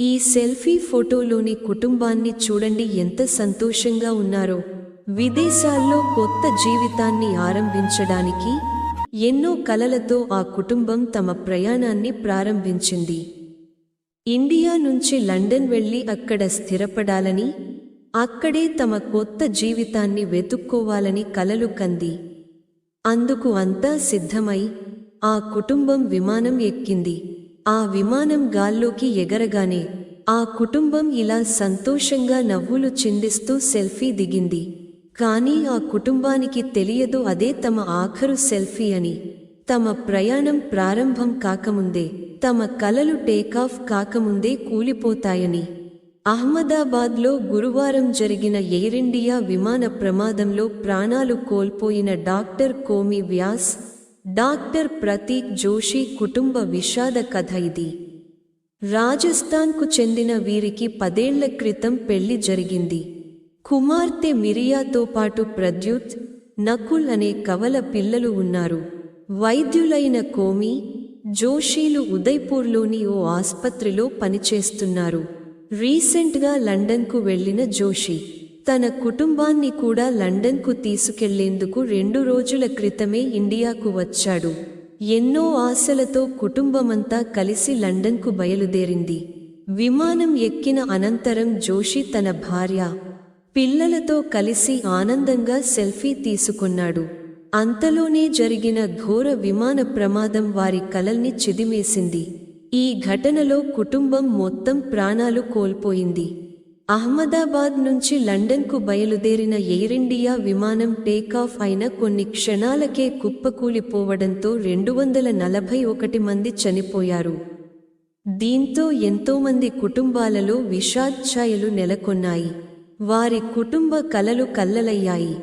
ఈ సెల్ఫీ ఫోటోలోని కుటుంబాన్ని చూడండి ఎంత సంతోషంగా ఉన్నారో. విదేశాల్లో కొత్త జీవితాన్ని ఆరంభించడానికి ఎన్నో కలలతో ఆ కుటుంబం తమ ప్రయాణాన్ని ప్రారంభించింది. ఇండియా నుంచి లండన్ వెళ్ళి అక్కడ స్థిరపడాలని అక్కడే తమ కొత్త జీవితాన్ని వెతుక్కోవాలని కలలు కంది. అందుకు అంతా సిద్ధమై ఆ కుటుంబం విమానం ఎక్కింది. ఆ విమానం గాల్లోకి ఎగరగానే ఆ కుటుంబం ఇలా సంతోషంగా నవ్వులు చిందిస్తూ సెల్ఫీ దిగింది. కానీ ఆ కుటుంబానికి తెలియదు అదే తమ ఆఖరు సెల్ఫీ అని. తమ ప్రయాణం ప్రారంభం కాకముందే తమ కలలు టేకాఫ్ కాకముందే కూలిపోతాయని. అహ్మదాబాద్లో గురువారం జరిగిన ఎయిర్ ఇండియా విమాన ప్రమాదంలో ప్రాణాలు కోల్పోయిన డాక్టర్ కోమి వ్యాస్ డాక్టర్ ప్రతీక్ జోషి కుటుంబ విషాద కథ ఇది. రాజస్థాన్కు చెందిన వీరికి పదేళ్ళ క్రితం పెళ్ళి జరిగింది. కుమార్తె మిరియాతో పాటు ప్రద్యుత్ నకుల్ అనే కవల పిల్లలు ఉన్నారు. వైద్యులైన కోమి జోషీలు ఉదయ్పూర్లోని ఓ ఆస్పత్రిలో పనిచేస్తున్నారు. రీసెంట్గా లండన్కు వెళ్ళిన జోషి. తన కుటుంబాన్ని కూడా లండన్కు తీసుకెళ్ళేందుకు రెండు రోజుల క్రితమే ఇండియాకు వచ్చాడు. ఎన్నో ఆశలతో కుటుంబమంతా కలిసి లండన్కు బయలుదేరింది. విమానం ఎక్కిన అనంతరం జోషి తన భార్య పిల్లలతో కలిసి ఆనందంగా సెల్ఫీ తీసుకున్నాడు. అంతలోనే జరిగిన ఘోర విమాన ప్రమాదం వారి కలల్ని చిదిమేసింది. ఈ ఘటనలో కుటుంబం మొత్తం ప్రాణాలు కోల్పోయింది. అహ్మదాబాద్ నుంచి లండన్కు బయలుదేరిన ఎయిర్ ఇండియా విమానం టేకాఫ్ అయిన కొన్ని క్షణాలకే కుప్పకూలిపోవడంతో రెండు వందల నలభై ఒకటి మంది చనిపోయారు. దీంతో ఎంతోమంది కుటుంబాలలో విషాద్ఛాయలు నెలకొన్నాయి. వారి కుటుంబ కలలు కల్లలయ్యాయి.